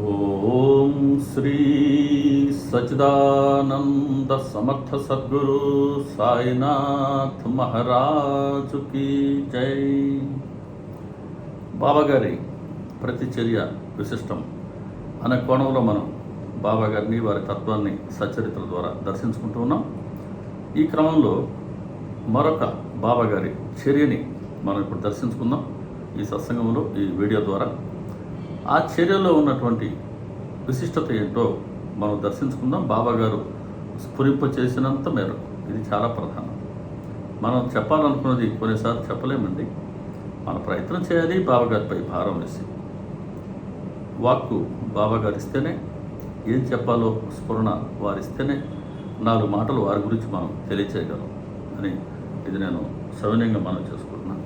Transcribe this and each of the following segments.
ఓం శ్రీ సచిదానంద సమర్థ సద్గురు సాయినాథ్ మహారాజుకి జై. బాబాగారి ప్రతిచర్య విశిష్టం. అనే కోణంలో మనం బాబాగారిని వారి తత్వాన్ని సచరిత్ర ద్వారా దర్శించుకుంటూ ఉన్నాం. ఈ క్రమంలో మరొక బాబాగారి చర్యని మనం ఇప్పుడు దర్శించుకుందాం. ఈ సత్సంగంలో ఈ వీడియో ద్వారా ఆ చర్యలో ఉన్నటువంటి విశిష్టత ఏంటో మనం దర్శించుకుందాం. బాబాగారు స్ఫురింప చేసినంత మేరకు ఇది చాలా ప్రధానం. మనం చెప్పాలనుకున్నది కొన్నిసార్లు చెప్పలేమండి. మన ప్రయత్నం చేయాలి బాబాగారిపై భారం వేసి. వాక్కు బాబాగారు ఇస్తేనే ఏం చెప్పాలో స్ఫురణ వారిస్తేనే నాలుగు మాటలు వారి గురించి మనం తెలియచేయగలం అని ఇది నేను సవినయంగా మనం చేసుకుంటున్నాను.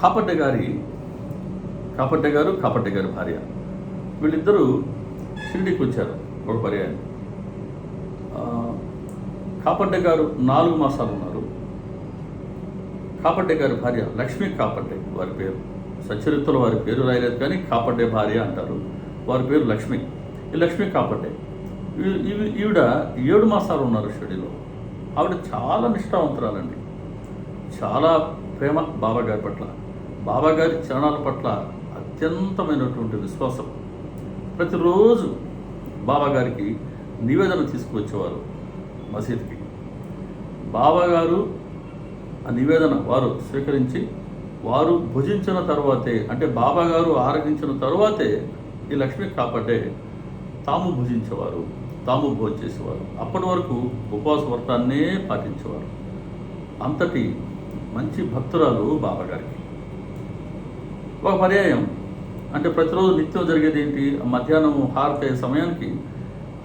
కాపడ్డ గారి కాపట్టే గారు కాపడ్డ గారి భార్య. వీళ్ళిద్దరూ షిరిడికి వచ్చారు ఒక పర్యాయం. ఆ, కాపడ్డ గారు నాలుగు మాసాలు ఉన్నారు. కాపట్టె గారి భార్య లక్ష్మీ కాపట్టే వారి పేరు. సచరిత్రలో వారి పేరు రాయలేదు కానీ కాపడ్డే భార్య అంటారు. వారి పేరు లక్ష్మి. ఈ లక్ష్మీ కాపడ్డే ఈ- ఈవిడ ఏడు మాసాలు ఉన్నారు షిరిడిలో. ఆవిడ చాలా నిష్ఠావంతురాలండి. చాలా ప్రేమ బాబాగారి పట్ల. బాబాగారి చరణాల పట్ల అత్యంతమైనటువంటి విశ్వాసం. ప్రతిరోజు బాబాగారికి నివేదన తీసుకువచ్చేవారు మసీద్కి. బాబాగారు ఆ నివేదన వారు స్వీకరించి వారు భుజించిన తర్వాతే అంటే బాబాగారు ఆరగించిన తర్వాతే ఈ లక్ష్మి కాపాడే తాము భుజించేవారు తాము భోజనం చేసేవారు అప్పటి వరకు ఉపవాస వ్రతాన్నే పాటించేవారు. అంతటి మంచి భక్తురాలు బాబాగారికి ఒక పర్యాయం. అంటే ప్రతిరోజు నిత్యం జరిగేది ఏంటి? మధ్యాహ్నం హారతి సమయానికి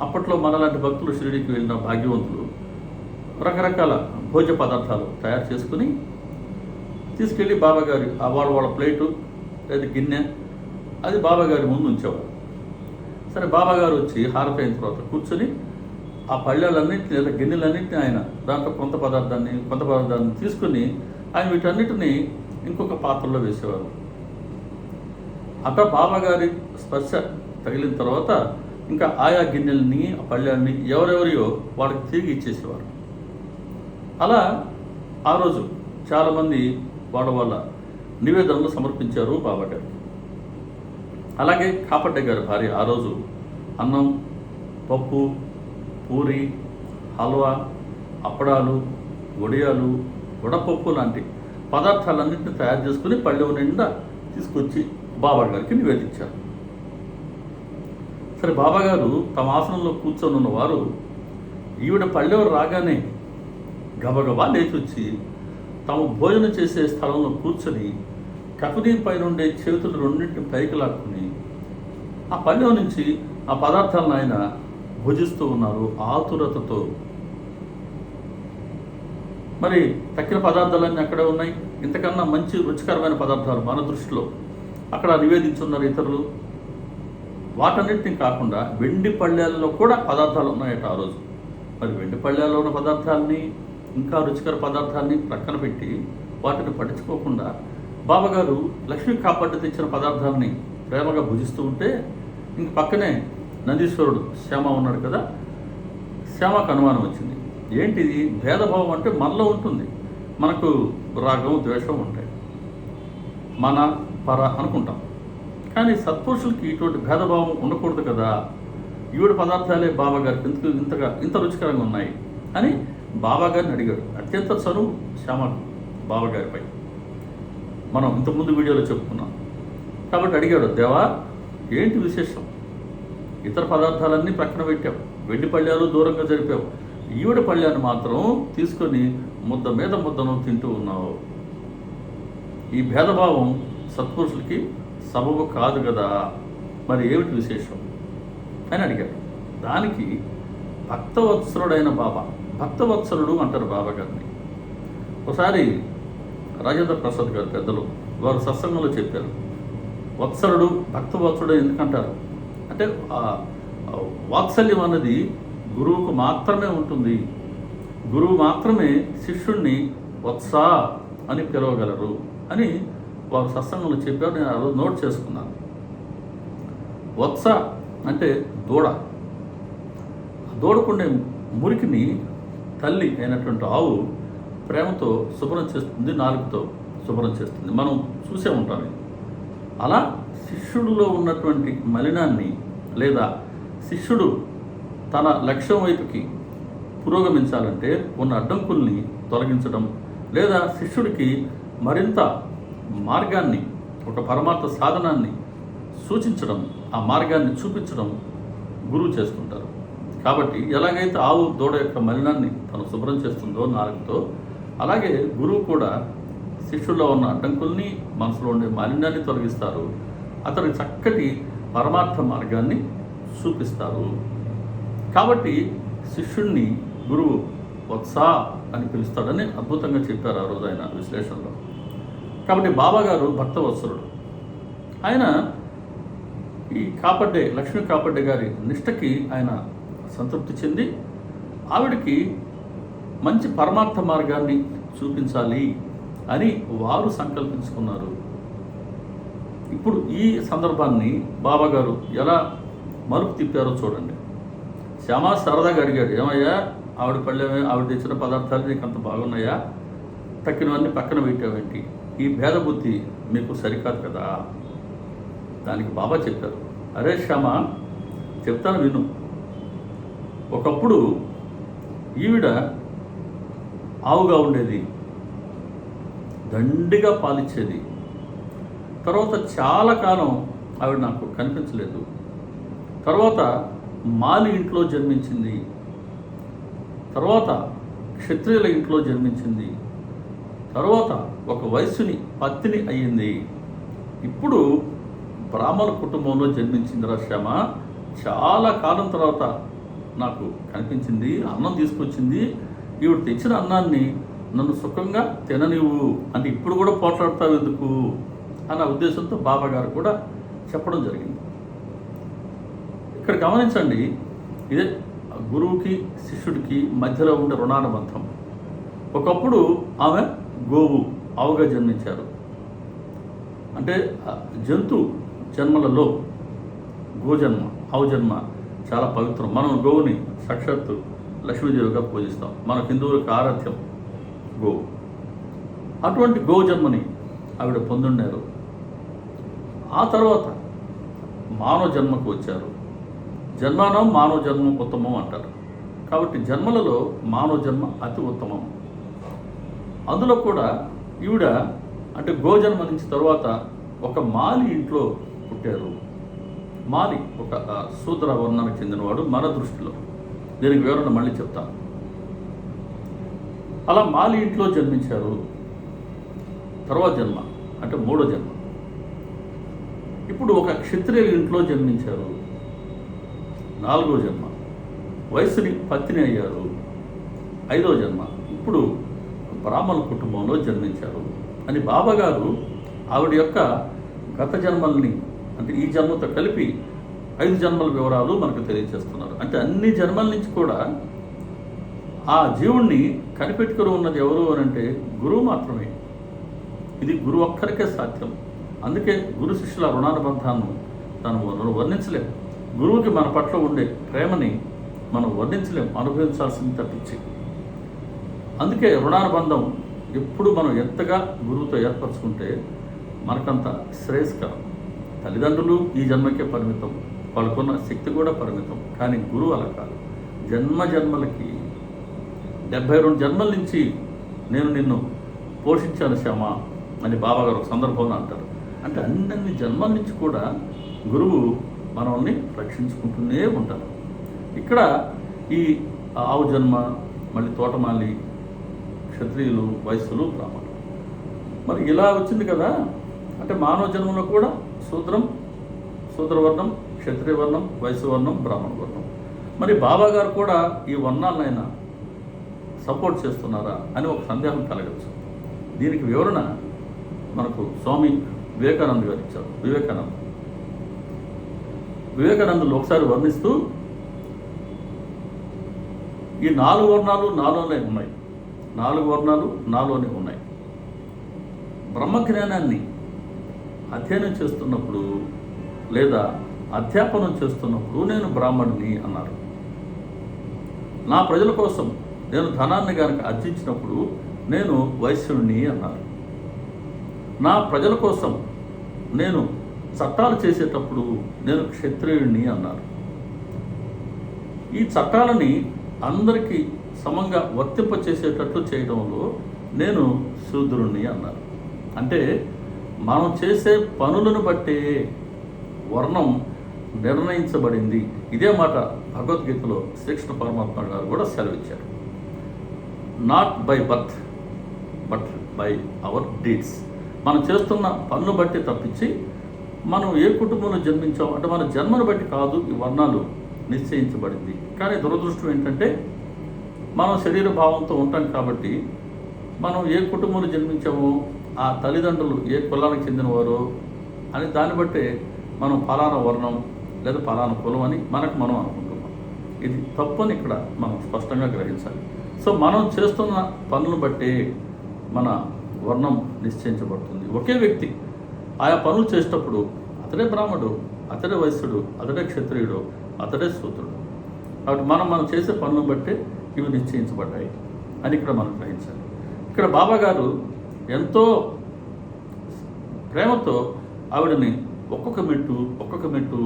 అప్పట్లో మనలాంటి భక్తులు షిరిడికి వెళ్ళిన భాగ్యవంతులు రకరకాల భోజ్య పదార్థాలు తయారు చేసుకుని తీసుకెళ్ళి బాబాగారి వాళ్ళ వాళ్ళ ప్లేటు లేదా గిన్నె అది బాబాగారి ముందు ఉంచేవారు. సరే బాబాగారు వచ్చి హారతి అయిన తర్వాత కూర్చొని ఆ పళ్ళెలన్నింటినీ లేదా గిన్నెలన్నింటినీ ఆయన దాంట్లో కొంత పదార్థాన్ని కొంత పదార్థాన్ని తీసుకుని ఆయన వీటన్నిటిని ఇంకొక పాత్రలో వేసేవారు. అట బాబాగారి స్పర్శ తగిలిన తర్వాత ఇంకా ఆయా గిన్నెలని పళ్ళాన్ని ఎవరెవరియో వాళ్ళకి తిరిగి ఇచ్చేసేవారు. అలా ఆ రోజు చాలామంది వాళ్ళ వాళ్ళ నివేదనలు సమర్పించారు బాబాగారికి అలాగే కాపడ్డ గారి భార్య ఆ రోజు అన్నం పప్పు పూరి హల్వా అప్పడాలు వడియాలు వడపప్పు లాంటి పదార్థాలన్నింటినీ తయారు చేసుకుని పళ్ళెం నిండా తీసుకొచ్చి బాబా గారికి నివేదించారు. సరే బాబాగారు తమ ఆసనంలో కూర్చొని ఉన్నవారు ఈవిడ పళ్ళెవరు రాగానే గబగబా లేచి వచ్చి తాము భోజనం చేసే స్థలంలో కూర్చొని కఫనీ పైన ఉండే చేతులు రెండింటిని పైకి లాక్కుని ఆ పళ్ళెం నుంచి ఆ పదార్థాలను ఆయన భుజిస్తూ ఉన్నారు ఆతురతతో. మరి తక్కిన పదార్థాలన్నీ అక్కడే ఉన్నాయి. ఇంతకన్నా మంచి రుచికరమైన పదార్థాలు మన దృష్టిలో అక్కడ నివేదించున్నారు ఇతరులు. వాటన్నిటిని కాకుండా వెండి పళ్ళేల్లో కూడా పదార్థాలు ఉన్నాయట ఆ రోజు. మరి వెండి పళ్ళేల్లో ఉన్న పదార్థాలని ఇంకా రుచికర పదార్థాన్ని ప్రక్కన పెట్టి వాటిని పట్టించుకోకుండా బాబాగారు లక్ష్మీ కాపాడి తెచ్చిన పదార్థాలని ప్రేమగా భుజిస్తూ ఉంటే ఇంక పక్కనే నందీశ్వరుడు శ్యామ ఉన్నాడు కదా శ్యామకు అనుమానం వచ్చింది. ఏంటిది? భేదభావం అంటే మనలో ఉంటుంది. మనకు రాగం ద్వేషం ఉంటాయి. మన పర అనుకుంటాం. కానీ సత్పురుషులకి ఇటువంటి భేదభావం ఉండకూడదు కదా. ఈవిడ పదార్థాలే బాబా గారికి ఎందుకు ఇంతగా ఇంత రుచికరంగా ఉన్నాయి అని బాబా గారిని అడిగాడు అత్యంత చనువు శ్యామకు బాబా గారిపై మనం ఇంతకుముందు వీడియోలో చెప్పుకున్నాం. కాబట్టి అడిగాడు దేవా ఏంటి విశేషం? ఇతర పదార్థాలన్నీ ప్రక్కన పెట్టావు. వెండి పళ్ళాలు దూరంగా జరిపావు. ఈవిడ పళ్ళాన్ని మాత్రం తీసుకొని ముద్ద మీద ముద్దను తింటూ ఉన్నావు. ఈ భేదభావం సత్పురుషులకి సబబు కాదు కదా? మరి ఏమిటి విశేషం? అని అడిగారు దానికి భక్తవత్సరుడైన బాబా భక్తవత్సరుడు అంటారు బాబా గారిని. ఒకసారి రాజేంద్ర ప్రసాద్ గారు పెద్దలు వారు సత్సంగంలో చెప్పారు. వత్సరుడు భక్తవత్సరుడు ఎందుకంటారు? అంటే వాత్సల్యం అన్నది గురువుకు మాత్రమే ఉంటుంది. గురువు మాత్రమే శిష్యుణ్ణి వత్స అని పిలవగలరు అని వారు సత్సంగంలో చెప్పారు నేను ఆ రోజు నోట్ చేసుకున్నాను. వత్స అంటే దూడ. దూడకుండే మురికిని తల్లి అయినటువంటి ఆవు ప్రేమతో శుభ్రం చేస్తుంది నాలుగుతో శుభ్రం చేస్తుంది. మనం చూసే ఉంటాం అలా శిష్యుడిలో ఉన్నటువంటి మలినాన్ని లేదా శిష్యుడు తన లక్ష్యం వైపుకి పురోగమించాలంటే ఉన్న అడ్డంకుల్ని తొలగించడం లేదా శిష్యుడికి మరింత మార్గాన్ని ఒక పరమార్థ సాధనాన్ని సూచించడం ఆ మార్గాన్ని చూపించడం గురువు చేస్తుంటారు కాబట్టి ఎలాగైతే ఆవు దూడ యొక్క మలినాన్ని తను శుభ్రం చేస్తుందో నాలుగుతో అలాగే గురువు కూడా శిష్యుల్లో ఉన్న అడ్డంకుల్ని మనసులో ఉండే మాలిన్యాన్ని తొలగిస్తారు. అతనికి చక్కటి పరమార్థ మార్గాన్ని చూపిస్తారు. కాబట్టి శిష్యుణ్ణి గురువు వత్సా అని పిలుస్తాడని అద్భుతంగా చెప్పారు ఆ రోజు ఆయన విశ్లేషణలో. కాబట్టి బాబాగారు భర్త వత్సరుడు ఆయన ఈ కాపడ్డే లక్ష్మీ కాపడ్డే గారి నిష్టకి ఆయన సంతృప్తి చెంది ఆవిడకి మంచి పరమార్థ మార్గాన్ని చూపించాలి అని వారు సంకల్పించుకున్నారు. ఇప్పుడు ఈ సందర్భాన్ని బాబాగారు ఎలా మలుపు తిప్పారో చూడండి. శ్యామ సరదాగా అడిగాడు ఏమయ్యా ఆవిడ పళ్ళేమే ఆవిడ తెచ్చిన పదార్థాలు నీకు అంత బాగున్నాయా? తక్కినవన్నీ పక్కన పెట్టావేంటి? ఈ భేద బుద్ధి మీకు సరికాదు కదా? దానికి బాబా చెప్పారు. అరే శ్యామ చెప్తాను విను. ఒకప్పుడు ఈవిడ ఆవుగా ఉండేది. దండిగా పాలిచ్చేది. తర్వాత చాలా కాలం ఆవిడ నాకు కనిపించలేదు. తర్వాత మాలి ఇంట్లో జన్మించింది. తర్వాత క్షత్రియుల ఇంట్లో జన్మించింది. తర్వాత ఒక వయస్సుని పత్తిని అయ్యింది. ఇప్పుడు బ్రాహ్మణ కుటుంబంలో జన్మించిన శ్యామ. చాలా కాలం తర్వాత నాకు కనిపించింది అన్నం తీసుకొచ్చింది. ఈవిడ తెచ్చిన అన్నాన్ని నన్ను సుఖంగా తిననివ్వు అంటే ఇప్పుడు కూడా పోట్లాడతావు ఎందుకు? అన్న ఉద్దేశంతో బాబా గారు కూడా చెప్పడం జరిగింది. ఇక్కడ గమనించండి ఇదే గురువుకి శిష్యుడికి మధ్యలో ఉండే రుణానుబంధం. ఒకప్పుడు ఆమె గోవు ఆవుగా జన్మించారు. అంటే జంతు జన్మలలో గోజన్మ ఆవు జన్మ చాలా పవిత్రం. మనం గోవుని సాక్షాత్తు లక్ష్మీదేవిగా పూజిస్తాం. మన హిందువులకు ఆరాధ్యం గోవు. అటువంటి గో జన్మని ఆవిడ పొందుండారు. ఆ తర్వాత మానవ జన్మకు వచ్చారు. జన్మానం మానవ జన్మం ఉత్తమం అంటారు. కాబట్టి జన్మలలో మానవ జన్మ అతి ఉత్తమం. అందులో కూడా ఈవిడ అంటే గోజన్మ నుంచి తర్వాత ఒక మాలి ఇంట్లో పుట్టారు. మాలి ఒక ఆ, శూద్ర వర్ణానికి చెందినవాడు మన దృష్టిలో. దీనికి వివరణ మళ్ళీ చెప్తాను అలా మాలి ఇంట్లో జన్మించారు. తర్వాత జన్మ అంటే మూడో జన్మ. ఇప్పుడు ఒక క్షత్రియ ఇంట్లో జన్మించారు. నాలుగో జన్మ. వయసుని పత్తిని అయ్యారు. ఐదో జన్మ. ఇప్పుడు బ్రాహ్మణ కుటుంబంలో జన్మించారు. అని బాబాగారు ఆవిడ యొక్క గత జన్మల్ని అంటే ఈ జన్మతో కలిపి ఐదు జన్మల వివరాలు మనకు తెలియజేస్తున్నారు. అంటే అన్ని జన్మల నుంచి కూడా ఆ జీవుణ్ణి కనిపెట్టుకుని ఉన్నది ఎవరు అని అంటే గురువు మాత్రమే. ఇది గురువు ఒక్కరికే సాధ్యం. అందుకే గురు శిష్యుల రుణానుబంధాన్ని తను మనం వర్ణించలేం. గురువుకి మన పట్ల ఉండే ప్రేమని మనం వర్ణించలేం. అనుభవించాల్సింది తప్పించి. అందుకే రుణానుబంధం ఎప్పుడు మనం ఎంతగా గురువుతో ఏర్పరచుకుంటే మనకంత శ్రేయస్కరం. తల్లిదండ్రులు ఈ జన్మకే పరిమితం. వాళ్ళకున్న శక్తి కూడా పరిమితం. కానీ గురువు అలా కాదు. జన్మ జన్మలకి డెబ్భై రెండు జన్మల నుంచి నేను నిన్ను పోషించాను శ్యామ అని బాబాగారు ఒక సందర్భంలో అంటారు. అంటే అన్ని జన్మల నుంచి కూడా గురువు మనల్ని రక్షించుకుంటూనే ఉంటారు ఇక్కడ ఈ ఆవు జన్మ మళ్ళీ తోటమాలి క్షత్రియులు వయస్సులు బ్రాహ్మణులు. మరి ఇలా వచ్చింది కదా అంటే మానవ జన్మలో కూడా శూద్రం శూద్రవర్ణం క్షత్రియవర్ణం వర్ణం వర్ణం బ్రాహ్మణ వర్ణం మరి బాబా గారు కూడా ఈ వర్ణాలనైనా సపోర్ట్ చేస్తున్నారా అని ఒక సందేహం కలగచ్చు. దీనికి వివరణ మనకు స్వామి వివేకానంద్ గారు ఇచ్చారు. వివేకానంద్. వివేకానందులు ఒకసారి వర్ణిస్తూ ఈ నాలుగు వర్ణాలు నాలోనే ఉన్నాయి. నాలుగు వర్ణాలు నాలోనే ఉన్నాయి. బ్రహ్మజ్ఞానాన్ని అధ్యయనం చేస్తున్నప్పుడు లేదా అధ్యాపనం చేస్తున్నప్పుడు నేను బ్రాహ్మణుని అన్నారు నా ప్రజల కోసం నేను ధనాన్ని కనుక అర్జించినప్పుడు నేను వైశ్యుడిని అన్నారు నా ప్రజల కోసం నేను చట్టాలు చేసేటప్పుడు నేను క్షత్రియుడిని అన్నారు ఈ చట్టాలని అందరికీ సమంగా వర్తింపచేసేటట్లు చేయడంలో నేను శూద్రుణ్ణి అన్నారు అంటే మనం చేసే పనులను బట్టే వర్ణం నిర్ణయించబడింది. ఇదే మాట భగవద్గీతలో శ్రీకృష్ణ పరమాత్మ గారు కూడా సెలవిచ్చారు. Not by birth but by our deeds మనం చేస్తున్న పనులు బట్టి తప్పించి మనం ఏ కుటుంబంలో జన్మించాం? అంటే మన జన్మను బట్టి కాదు ఈ వర్ణాలు నిశ్చయించబడింది. కానీ దురదృష్టం ఏంటంటే మనం శరీర భావంతో ఉంటాం కాబట్టి మనం ఏ కుటుంబంలో జన్మించామో ఆ తల్లిదండ్రులు ఏ కులానికి చెందినవారో అని దాన్ని బట్టే మనం ఫలానా వర్ణం లేదా ఫలానా కులం అని మనకు మనం అనుకుంటున్నాం. ఇది తప్పని ఇక్కడ మనం స్పష్టంగా గ్రహించాలి. సో మనం చేస్తున్న పనులు బట్టి మన వర్ణం నిశ్చయించబడుతుంది. ఒకే వ్యక్తి ఆయా పనులు చేసేటప్పుడు అతడే బ్రాహ్మడు అతడే వైశ్యుడు అతడే క్షత్రియుడు అతడే సూత్రుడు. కాబట్టి మనం మనం చేసే పనులు బట్టే ఇవి నిశ్చయించబడ్డాయి అని ఇక్కడ మనం గ్రహించాలి. ఇక్కడ బాబా గారు ఎంతో ప్రేమతో ఆవిడని ఒక్కొక్క మెట్టు ఒక్కొక్క మెట్టు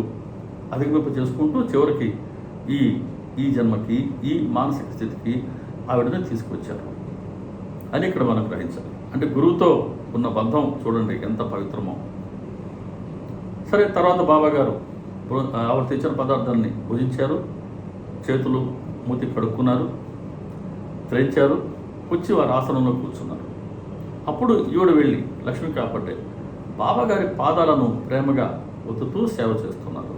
అధిగమింప చేసుకుంటూ చివరికి ఈ ఈ జన్మకి ఈ మానసిక స్థితికి ఆవిడని తీసుకొచ్చారు అని ఇక్కడ మనం గ్రహించాలి. అంటే గురువుతో ఉన్న బంధం చూడండి ఎంత పవిత్రమో. సరే తర్వాత బాబా గారు ఆవిడ తెచ్చిన పదార్థాన్ని భుజించారు చేతులు మూతి కడుక్కున్నారు త్రేయించారు వచ్చి వారి ఆసనంలో కూర్చున్నారు. అప్పుడు ఈవిడ వెళ్ళి లక్ష్మి కాపాడే బాబాగారి పాదాలను ప్రేమగా ఒత్తుతూ సేవ చేస్తున్నారు.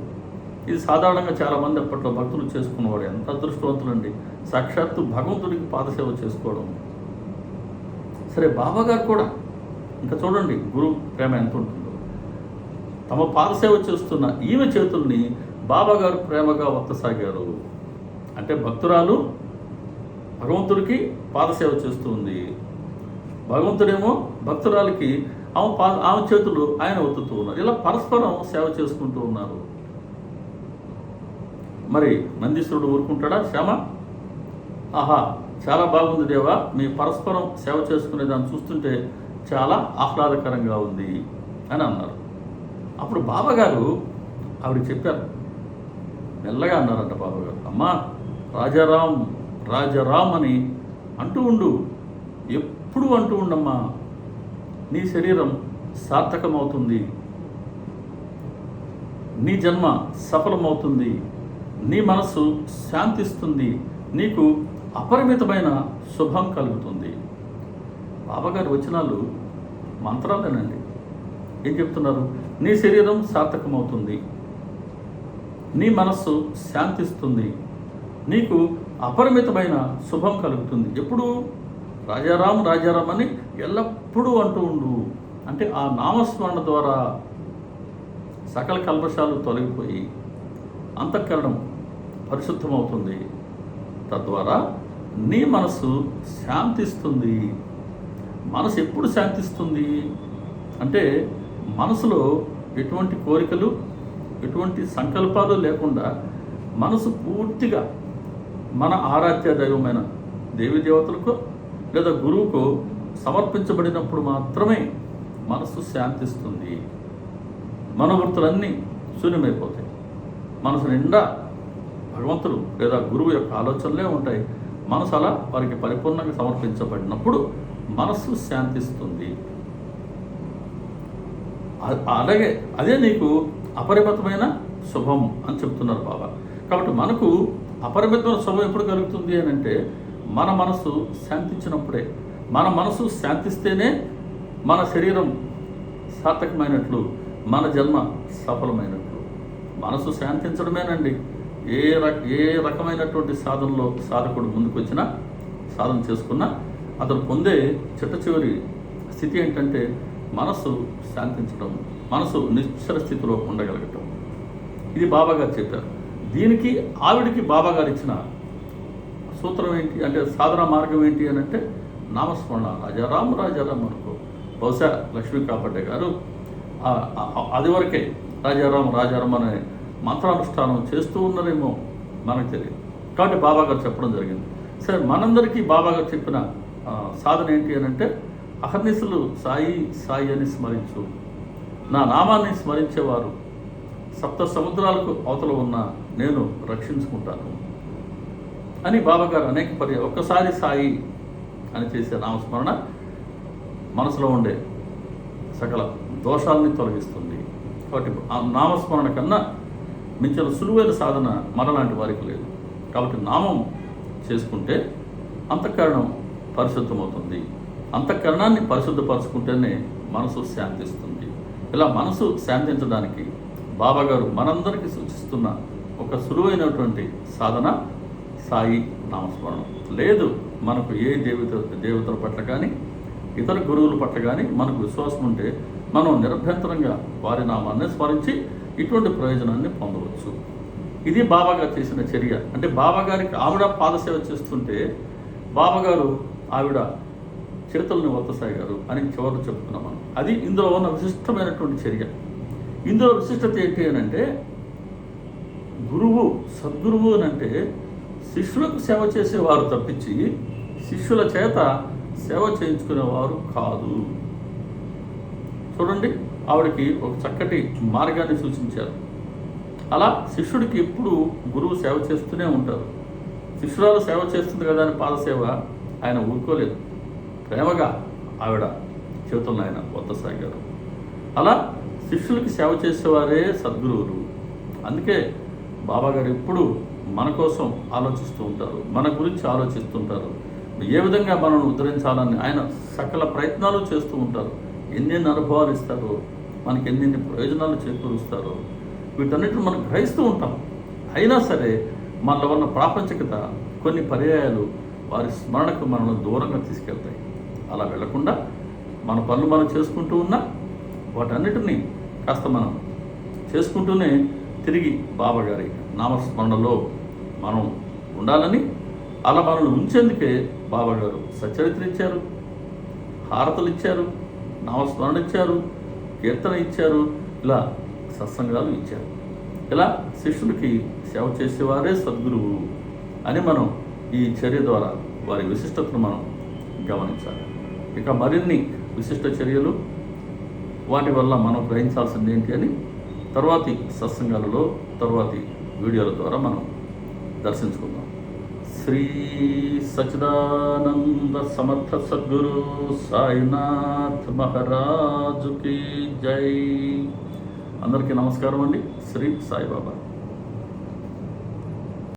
ఇది సాధారణంగా చాలామంది అప్పట్లో భక్తులు చేసుకున్నవాడు ఎంత అదృష్టవంతులండి సాక్షాత్తు భగవంతుడికి పాదసేవ చేసుకోవడం. సరే బాబాగారు కూడా ఇంకా చూడండి గురు ప్రేమ ఎంత ఉంటుందో. తమ పాదసేవ చేస్తున్న ఈమె చేతుల్ని బాబాగారు ప్రేమగా వత్తసాగారు అంటే భక్తురాలు భగవంతుడికి పాదసేవ చేస్తూ ఉంది భగవంతుడేమో భక్తురాలకి ఆమె పా ఆమె చేతులు ఆయన ఒత్తుతూ ఉన్నారు. ఇలా పరస్పరం సేవ చేసుకుంటూ ఉన్నారు. మరి నందీశ్వరుడు ఊరుకుంటాడా? శ్యామ? ఆహా చాలా బాగుంది దేవా. మీ పరస్పరం సేవ చేసుకునే దాన్ని చూస్తుంటే చాలా ఆహ్లాదకరంగా ఉంది అని అన్నారు. అప్పుడు బాబాగారు ఆవిడ చెప్పారు. మెల్లగా అన్నారంట బాబాగారు. అమ్మా రాజారాం రాజారాం అని అంటూ ఉండు. ఎప్పుడు అంటూ ఉండమ్మా. నీ శరీరం సార్థకమవుతుంది. నీ జన్మ సఫలమవుతుంది. నీ మనస్సు శాంతిస్తుంది. నీకు అపరిమితమైన శుభం కలుగుతుంది. బాబాగారి వచనాలు మంత్రాలేనండి. ఏం చెప్తున్నారు? నీ శరీరం సార్థకమవుతుంది. నీ మనస్సు శాంతిస్తుంది. నీకు అపరిమితమైన శుభం కలుగుతుంది. ఎప్పుడు? రాజారాం రాజారాం అని ఎల్లప్పుడూ అంటూ ఉండు. అంటే ఆ నామస్మరణ ద్వారా సకల కల్పశాలు తొలగిపోయి అంతఃకరణం పరిశుద్ధమవుతుంది. తద్వారా నీ మనసు శాంతిస్తుంది. మనసు ఎప్పుడు శాంతిస్తుంది? అంటే మనసులో ఎటువంటి కోరికలు ఎటువంటి సంకల్పాలు లేకుండా మనసు పూర్తిగా మన ఆరాధ్య దైవమైన దేవి దేవతలకు లేదా గురువుకు సమర్పించబడినప్పుడు మాత్రమే మనసు శాంతిస్తుంది. మనోవృత్తులన్నీ శూన్యమైపోతాయి. మనసు నిండా భగవంతుడు లేదా గురువు యొక్క ఆలోచనలే ఉంటాయి. మనసు అలా వారికి పరిపూర్ణంగా సమర్పించబడినప్పుడు మనస్సు శాంతిస్తుంది. అలాగే అదే నీకు అపరిమితమైన శుభం అని చెప్తున్నారు బాబా. కాబట్టి మనకు అపరిమితమైన శుభం ఎప్పుడు కలుగుతుంది అని అంటే మన మనసు శాంతించినప్పుడే. మన మనసు శాంతిస్తేనే మన శరీరం సార్థకమైనట్లు మన జన్మ సఫలమైనట్లు. మనసు శాంతించడమేనండి. ఏ రక ఏ రకమైనటువంటి సాధనలో సాధకుడు ముందుకు వచ్చినా సాధన చేసుకున్నా అతను పొందే చిట్ట చివరి స్థితి ఏంటంటే మనసు శాంతించడం మనసు నిశ్చల స్థితిలో ఉండగలగటం. ఇది బాబాగారు చెప్పారు. దీనికి ఆవిడికి బాబాగారు ఇచ్చిన సూత్రం ఏంటి అంటే సాధన మార్గం ఏంటి అని అంటే నామస్మరణ. రాజారాం రాజారాం అనుకో. బహుశా లక్ష్మీ కాపాడే గారు అది వరకే రాజారాం రాజారాం అనే మంత్రానుష్ఠానం చేస్తూ ఉన్నారేమో మనకు తెలియదు. కాబట్టి బాబా గారు చెప్పడం జరిగింది. సరే మనందరికీ బాబా గారు చెప్పిన సాధన ఏంటి అని అంటే అహర్నిశలు సాయి సాయి అని స్మరించు. నా నామాన్ని స్మరించేవారు సప్త సముద్రాలకు అవతల ఉన్న నేను రక్షించుకుంటాను అని బాబాగారు అనేక పర్య ఒక్కసారి సాయి అని చేసే నామస్మరణ మనసులో ఉండే సకల దోషాలని తొలగిస్తుంది. కాబట్టి ఆ నామస్మరణ కన్నా మించిన సులువైన సాధన మరలాంటి వారికి లేదు. కాబట్టి నామం చేసుకుంటే అంతఃకరణం పరిశుద్ధమవుతుంది. అంతఃకరణాన్ని పరిశుద్ధపరచుకుంటేనే మనసు శాంతిస్తుంది. ఇలా మనసు శాంతించడానికి బాబా గారు మనందరికీ సూచిస్తున్న ఒక సులువైనటువంటి సాధన సాయి నామస్మరణం. లేదు మనకు ఏ దేవత దేవతల పట్ల కానీ ఇతర గురువుల పట్ల కానీ మనకు విశ్వాసం ఉంటే మనం నిరభ్యంతరంగా వారి నామాన్ని స్మరించి ఇటువంటి ప్రయోజనాన్ని పొందవచ్చు. ఇది బాబాగారు చేసిన చర్య. అంటే బాబాగారికి ఆవిడ పాదసేవ చేస్తుంటే బాబాగారు ఆవిడ చేతులను వత్తసాగారు అని చివరి చెప్తున్నాం మనం. అది ఇందులో ఉన్న విశిష్టమైనటువంటి చర్య. ఇందులో విశిష్టత ఏంటి అని అంటే గురువు సద్గురువు అని అంటే శిష్యులకు సేవ చేసేవారు తప్పించి శిష్యుల చేత సేవ చేయించుకునేవారు కాదు. చూడండి ఆవిడకి ఒక చక్కటి మార్గాన్ని సూచించారు. అలా శిష్యుడికి ఎప్పుడు గురువు సేవ చేస్తూనే ఉంటారు. శిష్యురాలు సేవ చేస్తుంది కదా అని పాదసేవ ఆయన ఊరుకోలేదు. ప్రేమగా ఆవిడ చేతులను ఆయన సాగారు అలా శిష్యులకి సేవ చేసేవారే సద్గురువులు. అందుకే బాబాగారు ఎప్పుడు మన కోసం ఆలోచిస్తూ ఉంటారు మన గురించి ఆలోచిస్తుంటారు. ఏ విధంగా మనల్ని ఉద్ధరించాలని ఆయన సకల ప్రయత్నాలు చేస్తూ ఉంటారు. ఎన్నెన్ని అనుభవాలు ఇస్తారో మనకి ఎన్నెన్ని ప్రయోజనాలు చేకూరుస్తారో వీటన్నిటిని మనం గ్రహిస్తూ ఉంటాం. అయినా సరే మనలో ఉన్న ప్రాపంచికత కొన్ని పర్యాయాలు వారి స్మరణకు మనల్ని దూరంగా తీసుకెళ్తాయి. అలా వెళ్ళకుండా మన పనులు మనం చేసుకుంటూ ఉన్నా వాటన్నిటినీ కాస్త మనం చేసుకుంటూనే తిరిగి బాబా గారి నామస్మరణలో మనం ఉండాలని అలా మనల్ని ఉంచేందుకే బాబా గారు సచరిత్ర ఇచ్చారు హారతలు ఇచ్చారు నామస్మరణ ఇచ్చారు కీర్తన ఇచ్చారు ఇలా సత్సంగాలు ఇచ్చారు. ఇలా శిష్యులకి సేవ చేసేవారే సద్గురువు అని మనం ఈ చర్య ద్వారా వారి విశిష్టతను మనం గమనించాలి. ఇక మరిన్ని విశిష్ట చర్యలు వాటి వల్ల మనం గ్రహించాల్సింది ఏంటి అని తర్వాతి సత్సంగాలలో తర్వాతి వీడియోల ద్వారా మనం దర్శించుకుందాం. శ్రీ సచిదానంద సమర్థ సద్గురు సాయినాథ్ మహారాజుకి జై. అందరికీ నమస్కారం అండి. శ్రీ సాయిబాబా.